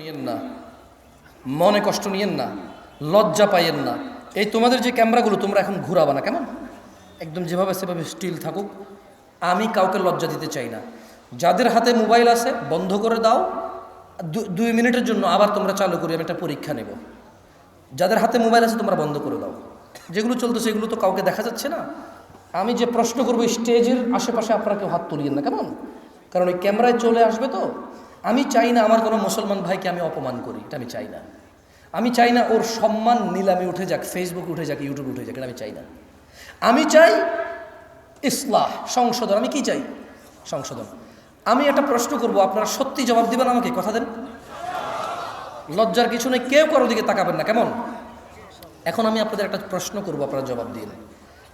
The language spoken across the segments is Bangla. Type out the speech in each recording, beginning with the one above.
নিয়েন না। মনে কষ্ট নিয়েন না। লজ্জা পাইয়েন না। এই তোমাদের যে ক্যামেরাগুলো, তোমরা এখন ঘুরাবা না, কেমন? একদম যেভাবে সেভাবে স্টিল থাকুক। আমি কাউকে লজ্জা দিতে চাই না। যাদের হাতে মোবাইল আছে, বন্ধ করে দাও। দুই মিনিটের জন্য আবার তোমরা চালু করি আমি একটা পরীক্ষা নেব। যাদের হাতে মোবাইল আছে, তোমরা বন্ধ করে দাও। যেগুলো চলতেছে এগুলো তো কাউকে দেখা যাচ্ছে না। আমি যে প্রশ্ন করব স্টেজের আশেপাশে আপনারা কেউ হাত তুলিয়েন না, কেমন? কারণ ওই ক্যামেরায় চলে আসবে তো। আমি চাই না আমার কোনো মুসলমান ভাইকে আমি অপমান করি, এটা আমি চাই না। আমি চাই না ওর সম্মান নিলামে উঠে যাক ফেসবুক উঠে যাক ইউটিউব উঠে যাক, এটা আমি চাই না। আমি চাই ইসলাহ, সংশোধন। আমি কি চাই? সংশোধন। আমি একটা প্রশ্ন করব, আপনারা সত্যি জবাব দিবেন আমাকে, কথা দেন। লজ্জার কিছু নেই, কেউ কারও দিকে তাকাবেন না, কেমন? এখন আমি আপনাদের একটা প্রশ্ন করব, আপনারা জবাব দিয়ে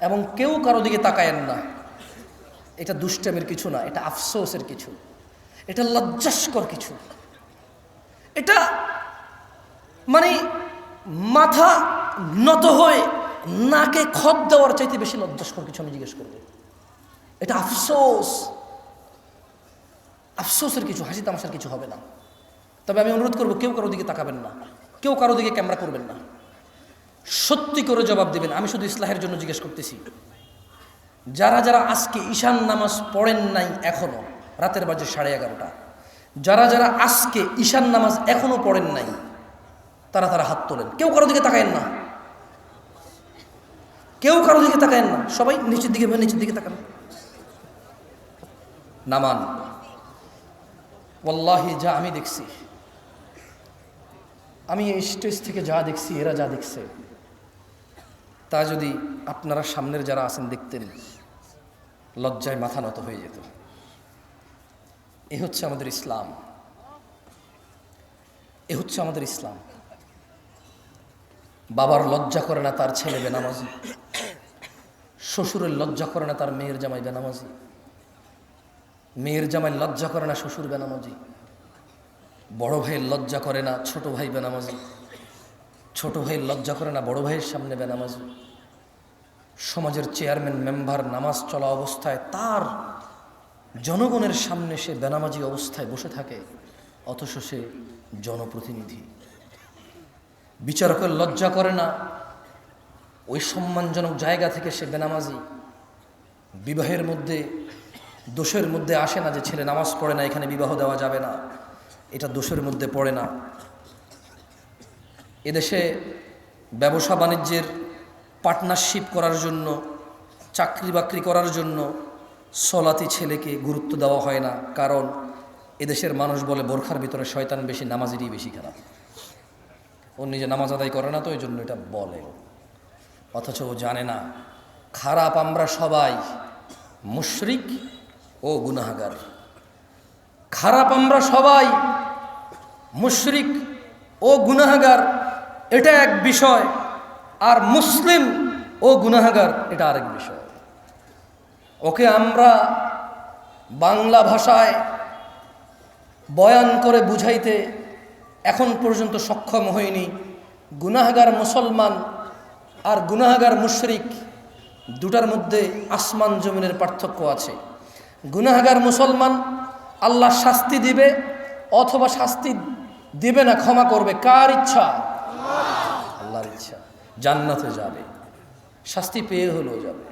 এবং কেউ কারও দিকে তাকায়েন না। এটা দুষ্টামের কিছু না, এটা আফসোসের কিছু। এটা লজ্জাস্কর কিছু। এটা মানে মাথা নত হয়ে নাকে খত দেওয়ার চাইতে বেশি লজ্জাস্কর কিছু আমি জিজ্ঞেস করব। এটা আফসোস। আফসোসের কিছু, হাসি তামাশার কিছু হবে না। তবে আমি অনুরোধ করব, কেউ কারও দিকে তাকাবেন না। কেউ কারও দিকে ক্যামেরা করবেন না। সত্যি করে জবাব দেবেন। আমি শুধু ইসলাহের জন্য জিজ্ঞেস করতেছি। যারা যারা আজকে ঈশান নামাজ পড়েন নাই এখনও রাতের বাজে সাড়ে এগারোটা। যারা যারা আজকে ঈশান নামাজ এখনও পড়েন নাই, তারা তারা হাত তোলেন। কেউ কারও দিকে তাকায়েন না। কেউ কারও দিকে তাকায়েন না। সবাই নিচের দিকে নিচের দিকে তাকান। নামান। ওয়াল্লাহি, যা আমি দেখছি। আমি এই স্টেজ থেকে যা দেখছি, এরা যা দেখছে, তা যদি আপনারা সামনের যারা আছেন দেখতেন, লজ্জায় মাথা নত হয়ে যেত। এ হচ্ছে আমাদের ইসলাম। এ হচ্ছে আমাদের ইসলাম। বাবার লজ্জা করে না তার ছেলে বেনামাজি। শ্বশুরের লজ্জা করে না তার মেয়ের জামাই বেনামাজি। মেয়ের জামাই লজ্জা করে না শ্বশুর বেনামাজি। বড় ভাইয়ের লজ্জা করে না ছোট ভাই বেনামাজি। ছোট ভাইয়ের লজ্জা করে না বড় ভাইয়ের সামনে বেনামাজি। সমাজের চেয়ারম্যান, মেম্বার, নামাজ চলা অবস্থায় তার জনগণের সামনে সে বেনামাজি অবস্থায় বসে থাকে, অথচ সে জনপ্রতিনিধি। বিচারকের লজ্জা করে না, ওই সম্মানজনক জায়গা থেকে সে বেনামাজি। বিবাহের মধ্যে, দোষের মধ্যে আসে না যে ছেলে নামাজ পড়ে না, এখানে বিবাহ দেওয়া যাবে না। এটা দোষের মধ্যে পড়ে না। এদেশে ব্যবসা বাণিজ্যের পার্টনারশিপ করার জন্য চাকরি বাকরি করার জন্য সলাতি ছেলেকে গুরুত্ব দেওয়া হয় না, কারণ এদেশের মানুষ বলে বোরখার ভিতরে শয়তান বেশি, নামাজেরই বেশি খারাপ। ও নিজে নামাজ আদায় করে না তো ওই জন্য এটা বলে। অথচ ও জানে না, খারাপ আমরা সবাই, মুশরিক ও গুনাহাগার। খারাপ আমরা সবাই, মুশরিক ও গুনাহাগার, এটা এক বিষয়, আর মুসলিম ও গুনাহাগার, এটা আরেক বিষয়। ওকে আমরা বাংলা ভাষায় বয়ান করে বুঝাইতে এখন পর্যন্ত সক্ষম হয়নি গুনাহাগার মুসলমান আর গুনাহাগার মুশরিক দুটার মধ্যে আসমান জমিনের পার্থক্য আছে। গুনাহাগার মুসলমান আল্লাহ শাস্তি দিবে অথবা শাস্তি দিবে না, ক্ষমা করবে। কার ইচ্ছা? আল্লাহর ইচ্ছা। জান্নাতে যাবে। শাস্তি পেয়ে হলেও যাবে।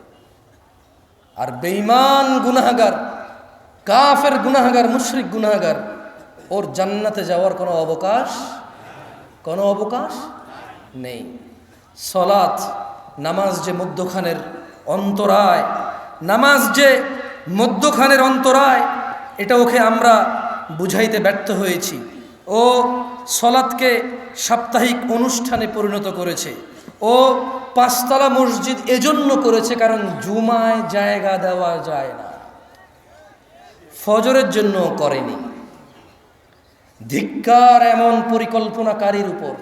আর বেঈমান গুনাহাগার, কাফের গুনাহাগার, মুশরিক গুনাহাগার, ওর জান্নাতে যাওয়ার কোনো অবকাশ কোনো অবকাশ নেই। সলাৎ, নামাজ যে মধ্যখানের অন্তরায়, নামাজ যে মধ্যখানের অন্তরায়, এটা ওকে আমরা বুঝাইতে ব্যর্থ হয়েছি। ও সলাৎকে সাপ্তাহিক অনুষ্ঠানে পরিণত করেছে। ও পাঁচতলা মসজিদ এজন্য করেছে কারণ জুমায় জায়গা দেওয়া যায় না। ফজরের জন্য করেনি। ধিক্কার এমন পরিকল্পনাকারীর উপর।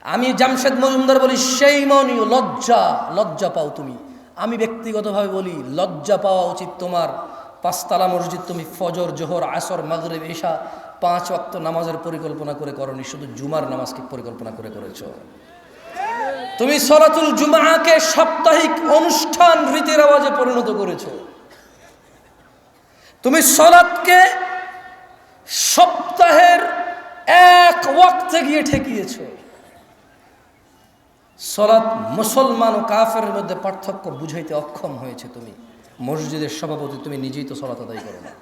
আমি জামশেদ মজুমদার বলি, সেই মনীয় লজ্জা লজ্জা পাও তুমি। আমি ব্যক্তিগতভাবে বলি, লজ্জা পাওয়া উচিত তোমার। পাঁচতলা মসজিদ তুমি ফজর, জোহর, আসর, মাগরেব, এশা, পাঁচ ওয়াক্ত নামাজের পরিকল্পনা করে করনি, শুধু জুমার নামাজকে পরিকল্পনা করে করেছ। তুমি সরাতুল জুমাকে সাপ্তাহিক অনুষ্ঠান রীতির আওয়াজে পরিণত করেছ। তুমি সলাৎকে সপ্তাহের এক ওয়াক্তে গিয়ে ঠেকিয়েছ। সলাৎ মুসলমান ও কাফের মধ্যে পার্থক্য বুঝাইতে অক্ষম হয়েছে তুমি। মসজিদের সভাপতি তুমি নিজেই তো সলাৎ আদায় করো না।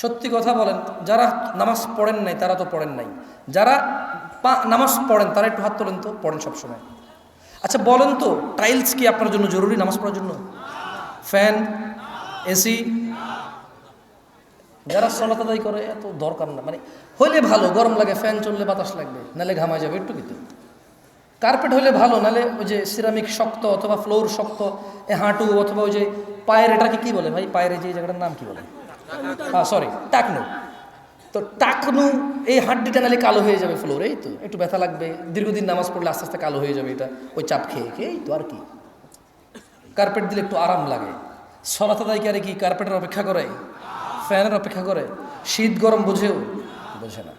সত্যি কথা বলেন, যারা নামাজ পড়েন নাই, তারা তো পড়েন নাই। যারা পা- নামাজ পড়েন তারা একটু হাত তোলেন তো পড়েন সবসময়। আচ্ছা বলেন তো টাইলস কি আপনার জন্য জরুরি নামাজ পড়ার জন্য? Fan AC? যারা সলাত আদায় করে এত দরকার না। মানে হইলে ভালো গরম লাগে ফ্যান চললে বাতাস লাগবে নালে ঘামায় যাবে একটু কিন্তু। কার্পেট হলে ভালো নালে ওই যে সিরামিক শক্ত অথবা ফ্লোর শক্ত এ হাঁটু অথবা ওই যে পায়ের এটাকে কী বলে ভাই? পায়ের যে জায়গাটার নাম কি বলে? হ্যাঁ সরি টাকনু। তো টাকনু এই হাড্ডিটা নালে কালো হয়ে যাবে ফ্লোর এই তো। একটু ব্যথা লাগবে। দীর্ঘদিন নামাজ পড়লে আস্তে আস্তে কালো হয়ে যাবে এটা। ওই চাপ খেয়ে খেয়ে, এই তো আর কি। কার্পেট দিলে একটু আরাম লাগে। সলাত আদায় করে কি? কার্পেটের অপেক্ষা করে? ফ্যানের অপেক্ষা করে? শীত গরম বোঝেও? বোঝে না।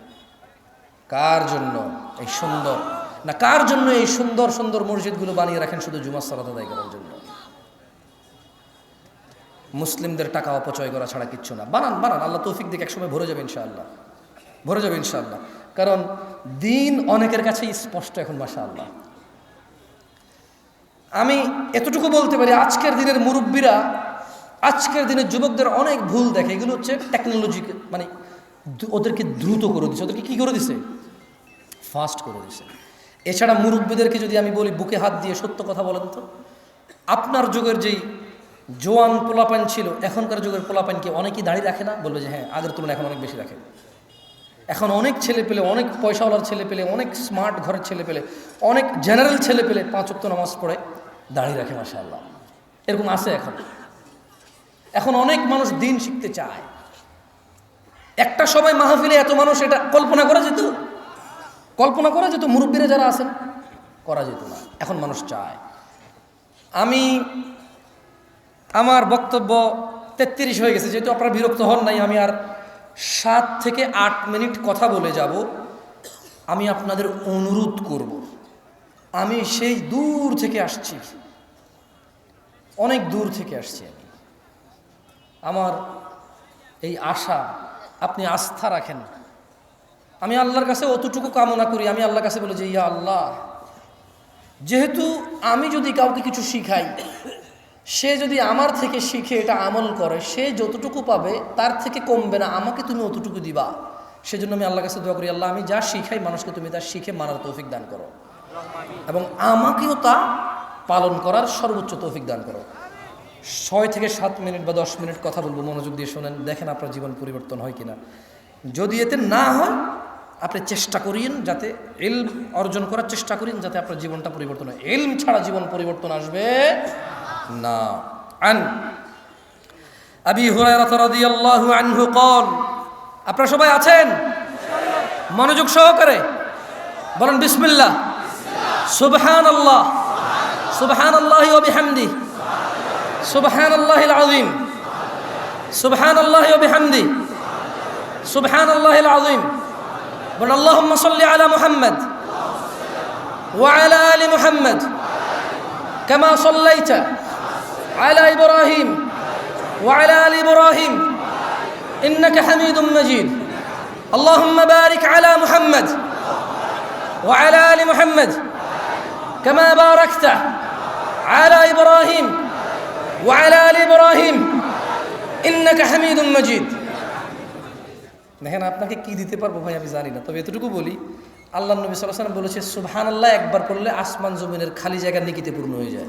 কার জন্য এই সুন্দর? না, কার জন্য এই সুন্দর সুন্দর মসজিদগুলো বানিয়ে রাখেন শুধু জুমার সলাত আদায় করার জন্য? মুসলিমদের টাকা অপচয় করা ছাড়া কিচ্ছু না। বানান বানান, আল্লাহ তৌফিক দিকে একসময় ভরে যাবে ইনশাআল্লাহ। ভরে যাবে ইনশাআল্লাহ। কারণ দিন অনেকের কাছেই স্পষ্ট এখন মাসা আল্লাহ আমি এতটুকু বলতে পারি, আজকের দিনের মুরব্বীরা, আজকের দিনের যুবকদের অনেক ভুল দেখে। এগুলো হচ্ছে টেকনোলজি মানে ওদেরকে দ্রুত করে দিছে। ওদেরকে কি করে দিছে? ফাস্ট করে দিছে। এছাড়া মুরব্বীদেরকে যদি আমি বলি, বুকে হাত দিয়ে সত্য কথা বলেন তো। আপনার যুগের যেই জোয়ান পোলাপান ছিল, এখনকার যুগের পোলাপান কি অনেকেই দাঁড়িয়ে রাখে না, বলবে যে হ্যাঁ আগের তুলনায় এখন অনেক বেশি রাখে। এখন অনেক ছেলে পেলে, অনেক পয়সাওয়ালার ছেলে পেলে, অনেক স্মার্ট ঘরের ছেলে পেলে, অনেক জেনারেল ছেলে পেলে পাঁচ অক্ত নামাজ পড়ে দাঁড়িয়ে রাখে মাসা আল্লাহ এরকম আছে এখন। এখন অনেক মানুষ দিন শিখতে চায়। একটা সময় মাহফিলে এত মানুষ এটা কল্পনা করা যেত? কল্পনা করা যেত, মুরব্বীরা যারা আছেন, করা যেত না। এখন মানুষ চায়। আমি আমার বক্তব্য তেত্রিশ হয়ে গেছে, যেহেতু আপনারা বিরক্ত হন নাই, আমি আর সাত থেকে আট মিনিট কথা বলে যাব। আমি আপনাদের অনুরোধ করব। আমি সেই দূর থেকে আসছি। অনেক দূর থেকে আসছি আমি। আমার এই আশা, আপনি আস্থা রাখেন। আমি আল্লাহর কাছে অতটুকু কামনা করি। আমি আল্লাহর কাছে বলি যে, ইয়া আল্লাহ, যেহেতু আমি যদি কাউকে কিছু শিখাই সে যদি আমার থেকে শিখে এটা আমল করে, সে যতটুকু পাবে, তার থেকে কমবে না, আমাকে তুমি অতটুকু দিবা। সেজন্য আমি আল্লাহ কাছে দোয়া করি, আল্লাহ, আমি যা শিখাই মানুষকে, তুমি তা শিখে মানার তৌফিক দান করো। এবং আমাকেও তা পালন করার সর্বোচ্চ তৌফিক দান করো। ছয় থেকে সাত মিনিট বা দশ মিনিট কথা বলব, মনোযোগ দিয়ে শোনেন, দেখেন আপনার জীবন পরিবর্তন হয় কিনা। যদি এতে না হয়, আপনি চেষ্টা করিয়েন যাতে এলম অর্জন করার চেষ্টা করিন যাতে আপনার জীবনটা পরিবর্তন হয়। এলম ছাড়া জীবন পরিবর্তন আসবে না। আন আবি হুরায়রা রাদিয়াল্লাহু আনহু কল, আপনারা সবাই আছেন? মনোযোগ সহকারে বলেন বিসমিল্লাহ। সুবহান আল্লাহ সুবহান আল্লাহ বিহামদি। সুবহান আল্লাহ আজিম সুবহান আল্লাহ বিহামদি। সুবহান আল্লাহ আজিম বলেন, আল্লাহুম্মা সাল্লি আলা মুহাম্মদ ওয়া আলা আলি মুহাম্মদ। কামা সাল্লাইতা আলা ইব্রাহিম ওয়া আলা আলি ইব্রাহিম إنك حميد مجيد اللهم بارك على محمد وعلى آل محمد كما باركت على إبراهيم وعلى آل إبراهيم إنك حميد مجيد দেখেন আপনাকে কি দিতে পারবো ভাই আমি জানি না তবে এতটুকু বলি আল্লাহ নবী সাল্লাহ সাল্লাম বলেছে সুবহান আল্লাহ একবার পড়লে আসমান জমিনের খালি জায়গা নিকিতে পূর্ণ হয়ে যায়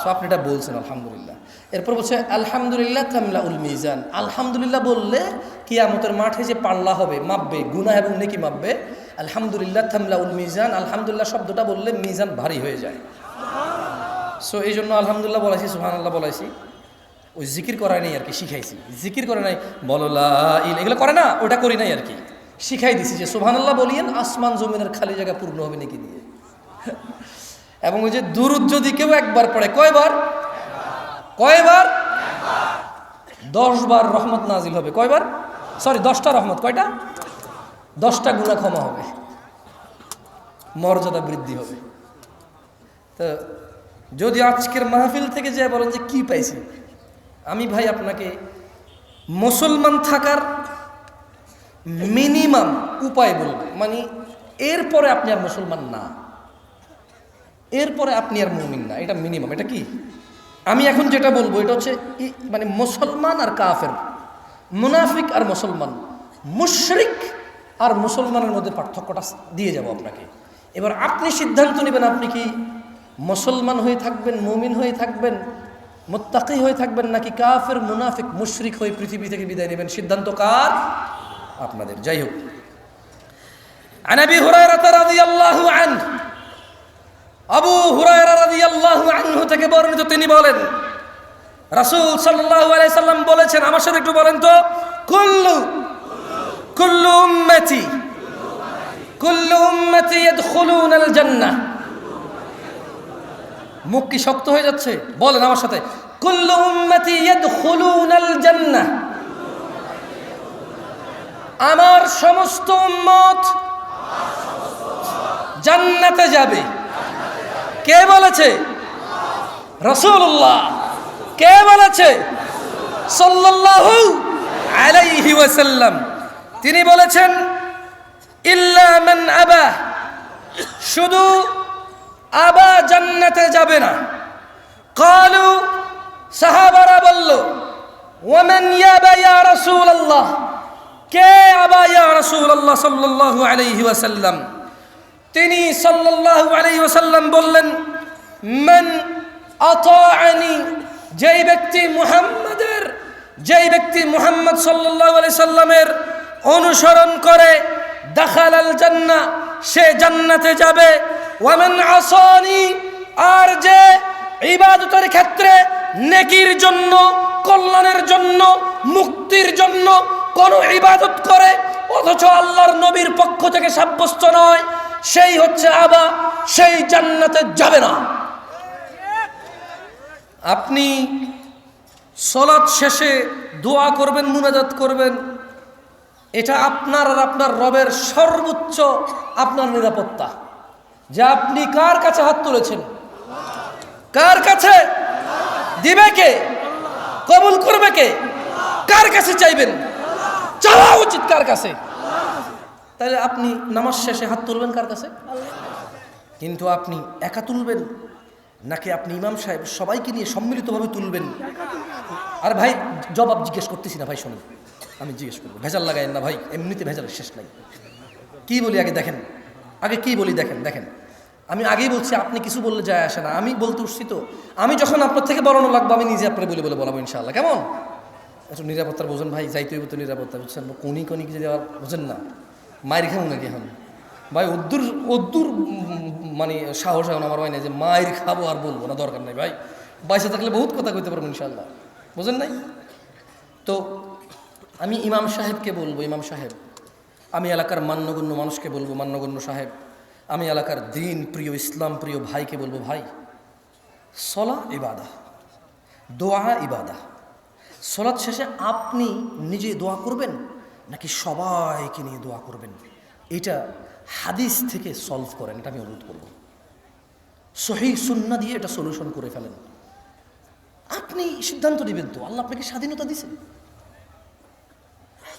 সো আপনি এটা বলছেন, আলহামদুলিল্লাহ। এরপর বলছে, আলহামদুলিল্লাহ তামলা উল মিজান। আলহামদুলিল্লাহ বললে কি কিয়ামতের মাঠে যে পাল্লা হবে, মাপবে, গুনাহ এবং নেকি মাপবে। আলহামদুলিল্লাহ তামলা উল মিজান। আলহামদুলিল্লাহ শব্দটা বললে মিজান ভারী হয়ে যায়। সো এই জন্য আলহামদুলিল্লাহ বলাইছি সুহান আল্লাহ বলাইছি। ওই জিকির করাই নাই আর কি, শিখাইছি। জিকির করে নাই বললা ইল এগুলো করে না, ওটা করি নাই আর কি। শিখাই দিছি যে সুহান আল্লাহ বলিয়েন, আসমান জমিনের খালি জায়গা পূর্ণ হবে নাকি দিয়ে? এবং ওই যে দুরুদ যদি কেউ একবার পড়ে, কয়বার? কয়বার? দশ বার রহমত নাজিল হবে। কয়বার? সরি, দশটা রহমত। কয়টা? দশটা গুণা ক্ষমা হবে। মর্যাদা বৃদ্ধি হবে। তো যদি আজকের মাহফিল থেকে যে বলেন যে কি পাইছি? আমি ভাই আপনাকে মুসলমান থাকার মিনিমাম উপায় বলব। মানে এরপরে আপনি আর মুসলমান না। এরপরে আপনি আর মুমিন না, এটা মিনিমাম এটা কি? আমি এখন যেটা বলব, এটা হচ্ছে মানে মুসলমান আর কাফের, মুনাফিক আর মুসলমান, মুশরিক আর মুসলমানের মধ্যে পার্থক্যটা দিয়ে যাব আপনাকে। এবার আপনি সিদ্ধান্ত নেবেন, আপনি কি মুসলমান হয়ে থাকবেন, মুমিন হয়ে থাকবেন, মোত্তাকি হয়ে থাকবেন, নাকি কাফের, মুনাফিক, মুশরিক হয়ে পৃথিবী থেকে বিদায় নেবেন? সিদ্ধান্ত কার? আপনাদের। যাই হোক। আনাবি হুরায়রা রাদিয়াল্লাহু আনহু আবু আনহু থেকে বর্ণিত তিনি বলেন, রাসূল সাল্লাল্লাহু আলাইহি সাল্লাম বলেছেন, আমার সাথে একটু বলেন তো, কুল্লু কুল্লু উম্মতি কুল্লু উম্মতি ইয়াদখুলুন আল জান্নাহ মুখ কি শক্ত হয়ে যাচ্ছে? বলেন আমার সাথে, কুল্লু উম্মতি ইয়াদখুলুন আল জান্নাহ আমার সমস্ত উম্মত জান্নাতে যাবে। কে বলেছে? রসুল্লাহ কে বলেছে? ওয়াসাল্লাম। তিনি বলেছেন, ইল্লা আবা। শুধু আবা জান্নাতে যাবে না। কালু, সাহাবারা বলল, ওয়ামান ইয়াবা ইয়া কে আবা ইয়া রাসূলুল্লাহ সাল্লাল্লাহু আলাইহি ওয়াসাল্লাম? তিনি সাল্লাল্লাহু আলাইহি ওয়াসাল্লাম বললেন, মান আতাআনি যেই ব্যক্তি মুহাম্মাদের, যেই ব্যক্তি মুহাম্মদ সাল্লাল্লাহু আলাইহি সাল্লামের অনুসরণ করে দাখাল আল জান্নাহ সে জান্নাতে যাবে। ওয়ামান আসানি আর যে ইবাদতের ক্ষেত্রে নেকির জন্য, কল্যাণের জন্য, মুক্তির জন্য কোন ইবাদত করে, অথচ আল্লাহর নবীর পক্ষ থেকে সাব্যস্ত নয় সেই হচ্ছে আবা, সেই জান্নাতে যাবে না। আপনি সলাৎ শেষে দোয়া করবেন, মুনাজাত করবেন, এটা আপনার আর আপনার রবের সর্বোচ্চ আপনার নিরাপত্তা। যে আপনি কার কাছে হাত তুলেছেন? কার কাছে? দিবে কে? কবুল করবে কে? কার কাছে চাইবেন? চাওয়া উচিত কার কাছে? তাহলে আপনি নামাজ শেষে হাত তুলবেন কার কাছে? কিন্তু আপনি একা তুলবেন? নাকি আপনি ইমাম সাহেব সবাইকে নিয়ে সম্মিলিতভাবে তুলবেন? আর ভাই, জবাব জিজ্ঞেস করতেছি না ভাই, শোনেন। আমি জিজ্ঞেস করব। ভেজাল লাগাইন না ভাই, এমনিতে ভেজালের শেষ নাই। কি বলি আগে দেখেন? আগে কি বলি দেখেন? দেখেন, আমি আগেই বলছি, আপনি কিছু বললে যায় আসে না। আমি বলতে উঠছি তো, আমি যখন আপনার থেকে বলানো লাগবো, আমি নিজে আপনার বলে বলে বলাবো ইনশাআল্লাহ। কেমন? একটু নিরাপত্তার বোঝেন ভাই যাইতে হইব তো নিরাপত্তা, বুঝছেন? কোনি কোনি কিছু দেওয়ার বোঝেন না। মায়ের খাব নাকি এখন? ভাই, অদ্দুর অদ্দুর মানে সাহস এখন আমার হয় না যে মায়ের খাব আর বলব না, দরকার নাই ভাই। বাইসে থাকলে বহুত কথা কইতে পারব ইনশাল্লাহ বুঝেন নাই? তো আমি ইমাম সাহেবকে বলব, ইমাম সাহেব, আমি এলাকার মান্যগণ্য মানুষকে বলব, মান্যগণ্য সাহেব, আমি এলাকার দিন প্রিয়, ইসলাম প্রিয় ভাইকে বলব, ভাই, সলা ইবাদা, দোয়া ইবাদা। সলাৎ শেষে আপনি নিজে দোয়া করবেন? নাকি সবাইকে নিয়ে দোয়া করবেন? এটা হাদিস থেকে সলভ করেন, এটা আমি অনুরোধ করব। সহি সুন্না দিয়ে এটা সলিউশন করে ফেলেন। আপনি সিদ্ধান্ত নেবেন তো, আল্লাহ আপনাকে স্বাধীনতা দিয়েছেন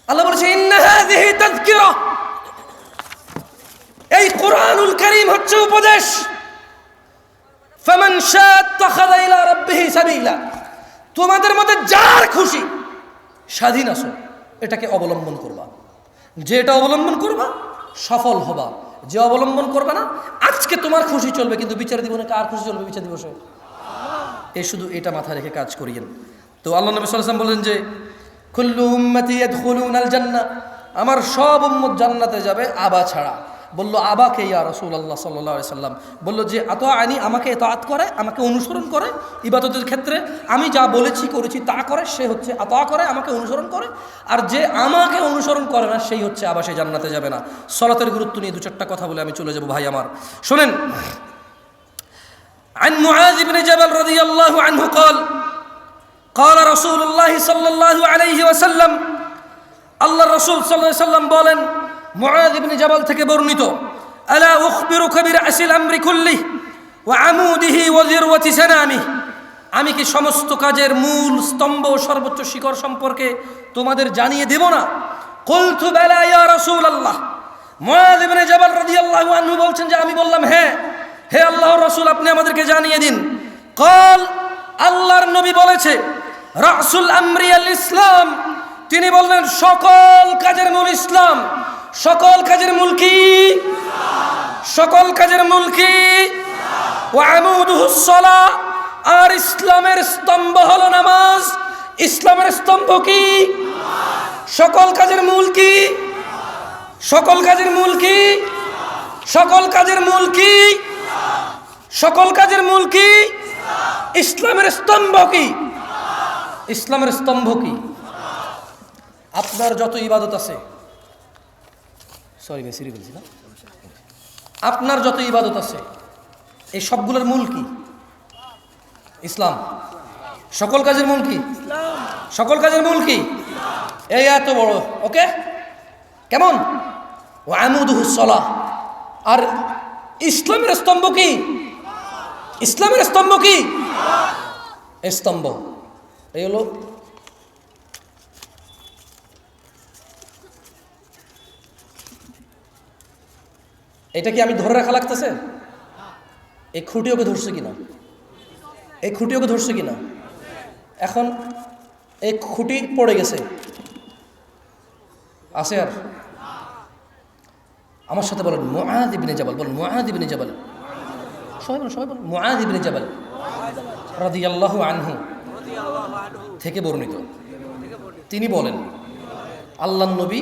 আল্লাহ বলেছে এই কোরআনুল কারীম হচ্ছে উপদেশ। তোমাদের মধ্যে যার খুশি, স্বাধীন আসো এটাকে অবলম্বন করবা। যে এটা অবলম্বন করবা, সফল হবা। যে অবলম্বন করবে না, আজকে তোমার খুশি চলবে, কিন্তু বিচার দিবনে কার খুশি চলবে বিচার দিবসে? এই শুধু এটা মাথায় রেখে কাজ করিয়েন। তো আল্লাহ নবী সাল্লাম বলেন যে, কুল্লু উম্মতি আল জান্না আমার সব উম্মত জান্নাতে যাবে, আবা ছাড়া। বলল আবাকে ইয়া রসুল আল্লাহ সাল্লাহ সাল্লাম বললো যে এত আইনি আমাকে এতাত করে আমাকে অনুসরণ করে ইবাদতের ক্ষেত্রে আমি যা বলেছি করেছি তা করে সে হচ্ছে আতা করে আমাকে অনুসরণ করে আর যে আমাকে অনুসরণ করে না সেই হচ্ছে আবার সে জান্নাতে যাবে না সলাতের গুরুত্ব নিয়ে দু চারটা কথা বলে আমি চলে যাব ভাই আমার শোনেন عن معاذ بن جبل رضي الله عنه قال قال رسول الله صلى الله عليه وسلم আল্লাহ রসুল সাল্লাহ সাল্লাম বলেন মুআদ ইবনে জাবাল থেকে বর্ণিত, আলা উখবিরুকা বিরাসিল আমরি কুল্লি ওয়া আমুদিহি ওয়া যিরওয়াতি সানামিহি আমি কি সমস্ত কাজের মূল স্তম্ভ সর্বোচ্চ শিখর সম্পর্কে তোমাদের জানিয়ে দেব না? কুলতু বেলা ইয়া রাসূল আল্লাহ মুআয ইবনে জাবাল রাদিয়াল্লাহু আনহু বলছেন যে, আমি বললাম হ্যাঁ হে আল্লাহর রাসূল, আপনি আমাদেরকে জানিয়ে দিন। কল, আল্লাহর নবী বলেছে, রাসূল আমরি আল ইসলাম। তিনি বললেন, সকল কাজের মূল ইসলাম। সকল কাজের মূল কি সকল কাজের মূল কি আর ইসলামের স্তম্ভ হলো নামাজ। ইসলামের স্তম্ভ কি? সকল কাজের মূল কি সকল কাজের মূল কি সকল কাজের মূল কি সকল কাজের মূল কি ইসলামের স্তম্ভ কি? ইসলামের স্তম্ভ কি? আপনার যত ইবাদত আছে সরি বেশি বলছি না আপনার যত ইবাদত আছে, এই সবগুলোর মূল কি? ইসলাম। সকল কাজের মূল কি? সকল কাজের মূল কি? এই এত বড়, ওকে? কেমন? ও আমুদুহুসলা আর ইসলামের স্তম্ভ কি? ইসলামের স্তম্ভ কি? স্তম্ভ। এই হলো এটা কি আমি ধরে রাখা লাগতেছে? এই খুঁটি ওকে ধরছে কিনা? এই খুঁটি ওকে ধরছে কিনা? এখন এই খুঁটি পড়ে গেছে। আছে আর? আমার সাথে বলেন, মুআদ ইবনে জাবাল, বলেন, মুআদ ইবনে জাবাল। সবাই বলেন সবাই বলেন, মুআদ ইবনে জাবাল রাদিয়াল্লাহু আনহু থেকে বর্ণিত। তিনি বলেন আল্লাহ নবী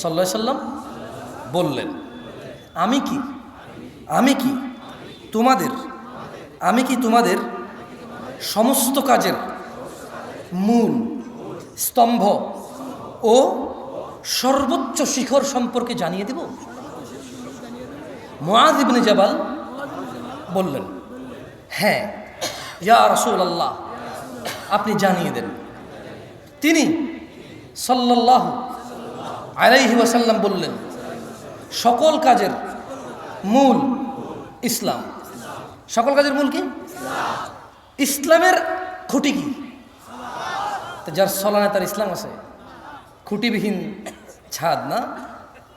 সাল্লাহ সাল্লাম বললেন আমি কি? আমি কি? তোমাদের? আমি কি তোমাদের সমস্ত কাজের মূল স্তম্ভ ও সর্বোচ্চ শিখর সম্পর্কে জানিয়ে দেব? মুআজ ইবনে জাবাল বললেন হ্যাঁ ইয়া রসুল আল্লাহ আপনি জানিয়ে দেন। তিনি সাল্লাহ আলাইহি ওয়াসাল্লাম বললেন, সকল কাজের মূল ইসলাম। সকল কাজের মূল কি? ইসলামের খুঁটি কি? যার সলানে তার ইসলাম আছে। খুঁটিবিহীন ছাদ না?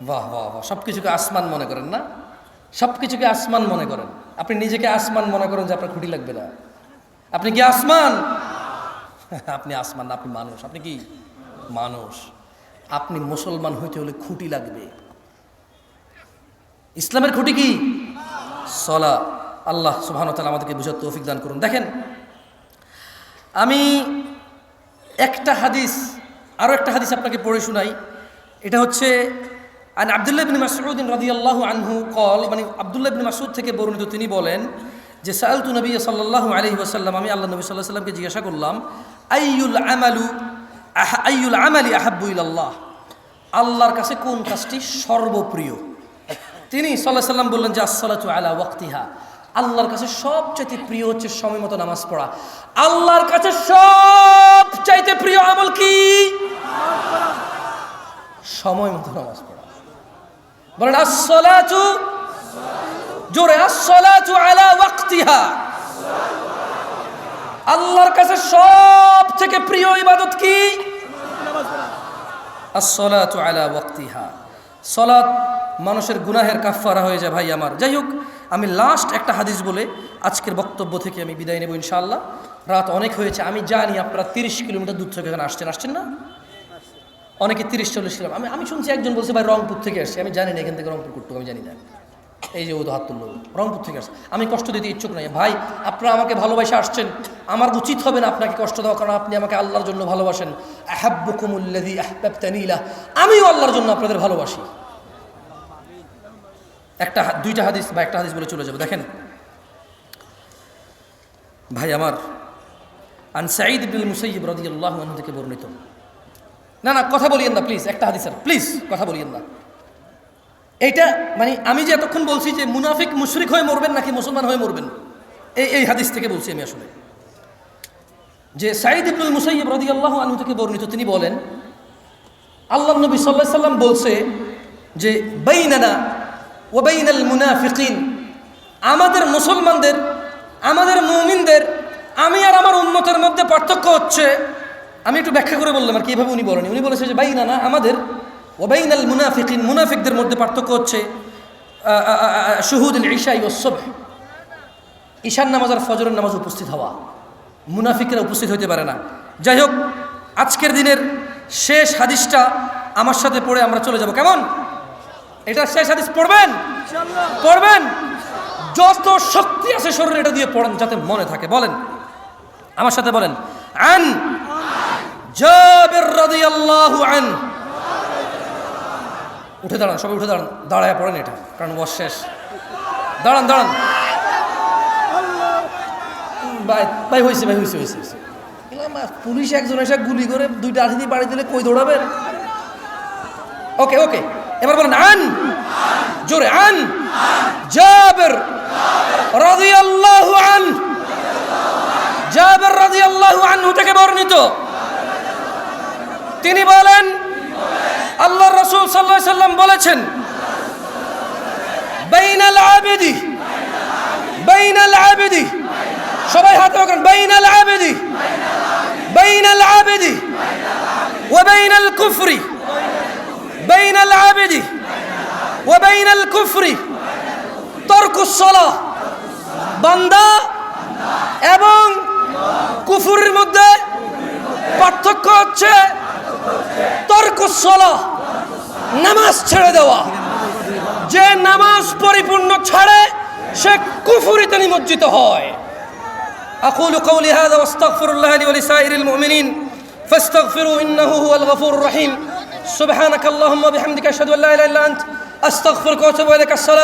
বাহ বাহ বাহ সব কিছুকে আসমান মনে করেন না? সব কিছুকে আসমান মনে করেন। আপনি নিজেকে আসমান মনে করেন যে আপনার খুঁটি লাগবে না। আপনি কি আসমান? আপনি আসমান না, আপনি মানুষ। আপনি কি? মানুষ। আপনি মুসলমান হইতে হলে খুঁটি লাগবে। ইসলামের খুঁটি কি? সলা। আল্লাহ সুবহান তালা আমাদেরকে বুঝার তৌফিক দান করুন। দেখেন, আমি একটা হাদিস আরও একটা হাদিস আপনাকে পড়ে শোনাই। এটা হচ্ছে, আন আবদুল্লাহ বিন মাসউদ্দিন রাদিয়াল্লাহু আনহু কল মানে আবদুল্লাহ বিন মাসউদ থেকে বর্ণিত, তিনি বলেন যে সালতু নবী সাল্লাল্লাহু আলাইহি ওয়াসাল্লাম, আমি আল্লাহ নবী সাল্লাল্লাহু সাল্লামকে জিজ্ঞাসা করলাম, আইয়ুল আমালু আহ, আইয়ুল আমালি আহাব্বু আল্লাহ আল্লাহর কাছে কোন কাজটি সর্বপ্রিয়? তিনি সাল্লাহ সাল্লাম বললেন যে, আসসালাতু আলা ওয়াক্তিহা। আল্লাহর কাছে সবচাইতে প্রিয় হচ্ছে সময় মতো নামাজ পড়া। আল্লাহর কাছে সব চাইতে প্রিয় আমল কি? সময় মতো নামাজ পড়া। বলেন, আসসালাতু জোরে, আসসালাতু আলা ওয়াক্তিহা। আল্লাহর কাছে সব থেকে প্রিয় ইবাদত কি? আসসালাতু আলা ওয়াক্তিহা। সলাৎ মানুষের গুনাহের কাফারা হয়ে যায়, ভাই আমার। যাই হোক, আমি লাস্ট একটা হাদিস বলে আজকের বক্তব্য থেকে আমি বিদায় নেব ইনশাআল্লাহ। রাত অনেক হয়েছে, আমি জানি আপনারা তিরিশ কিলোমিটার দূর থেকে এখানে আসছেন আসছেন না? অনেকে তিরিশ চল্লিশ কিলোমিটার আমি আমি শুনছি একজন বলছে, ভাই রংপুর থেকে আসছি। আমি জানি না এখান থেকে রংপুর করতে আমি জানি না। এই যে ও তো হাত তুললো, রংপুর থেকে আসছে। আমি কষ্ট দিতে ইচ্ছুক নাই। ভাই, আপনারা আমাকে ভালোবাসে আসছেন। আমার উচিত হবে না আপনাকে কষ্ট দেওয়া, কারণ আপনি আমাকে আল্লাহর জন্য ভালোবাসেন। আহাব্বুকুমুল্লাযী আহবাবতানিলা আমিও আল্লাহর জন্য আপনাদের ভালোবাসি। একটা দুইটা হাদিস বা একটা হাদিস বলে চলে যাবে। দেখেন। ভাই, আমার আন সাঈদ ইবনুল মুসাইয়িব রাদিয়াল্লাহু আনহু থেকে বর্ণিত। না না, কথা বলিয়েন না, প্লিজ। একটা হাদিস প্লিজ, কথা বলিয়েন না। এইটা মানে আমি যে এতক্ষণ বলছি যে মুনাফিক মুশরিক হয়ে মরবেন নাকি মুসলমান হয়ে মরবেন? এই এই হাদিস থেকে বলছি আমি আসলে। যে সাঈদ ইবনুল মুসাইয়িব আল্লাহ আনহু থেকে বর্ণিত, তিনি বলেন, আল্লাহ নবী সাল্লাহ সাল্লাম বলছে যে, বাইনানা ও বাইনাল মুনাফিকিন, আমাদের মুসলমানদের, আমাদের মুমিনদের, আমি আর আমার উন্মতের মধ্যে পার্থক্য হচ্ছে। আমি একটু ব্যাখ্যা করে বললাম আর কি, এভাবে উনি বলেনি উনি বলেছে যে, বাইনানা আমাদের ওবাইনাল মুনাফিকিন মুনাফিকদের মধ্যে পার্থক্য হচ্ছে শহুদুল ঈশাই ও সব ঈশান নামাজ আর ফজরের নামাজ উপস্থিত হওয়া। মুনাফিকরা উপস্থিত হতে পারে না। যাই হোক আজকের দিনের শেষ হাদিসটা আমার সাথে পড়ে আমরা চলে যাব। কেমন? এটা শেষ হাদিস পড়বেন? পড়বেন? যত শক্তি আছে শরীরে এটা দিয়ে পড়েন যাতে মনে থাকে। বলেন। আমার সাথে বলেন। আন। জাবির রাদিয়াল্লাহু আন। উঠে দাঁড়ান, সবাই উঠে দাঁড়ান। দাঁড়ায় পড়েন এটা, কারণ বস শেষ। দাঁড়ান দাঁড়ান। ভাই ভাই হয়েছে ভাই হয়েছে হয়েছে। পুলিশ একজন এসে গুলি করে দুইটা আঠি দিয়ে বাড়ি দিলে কই দৌড়াবেন? ওকে ওকে, এবার বলেন, আন! জোরে, আন! জাবের রাদিয়াল্লাহু আন! জাবের রাদিয়াল্লাহু আনহু থেকে বর্ণিত। তিনি বলেন আল্লাহ রসুল সাল্লাহ সাল্লাম বলেছেন বাইনাল আবেদি বাইনাল আবেদি সবাই হাতে ওখান বাইনাল আবেদি বাইনাল আবেদি وبين الكفر بين العبد وبين الكفر ترك الصلاة বান্দা এবং কুফুরের মধ্যে পার্থক্য হচ্ছে তর্কসলা নামাজ ছেড়ে দেওয়া যে নামাজ পরিপূর্ণ ছাড়ে সে কুফুরিতে নিমজ্জিত হয় أقول قولي هذا واستغفر الله لي ولسائر المؤمنين فاستغفروا إنه هو الغفور الرحيم سبحانك اللهم وبحمدك أشهد أن لا إله إلا أنت أستغفرك وأتوب إليك السلام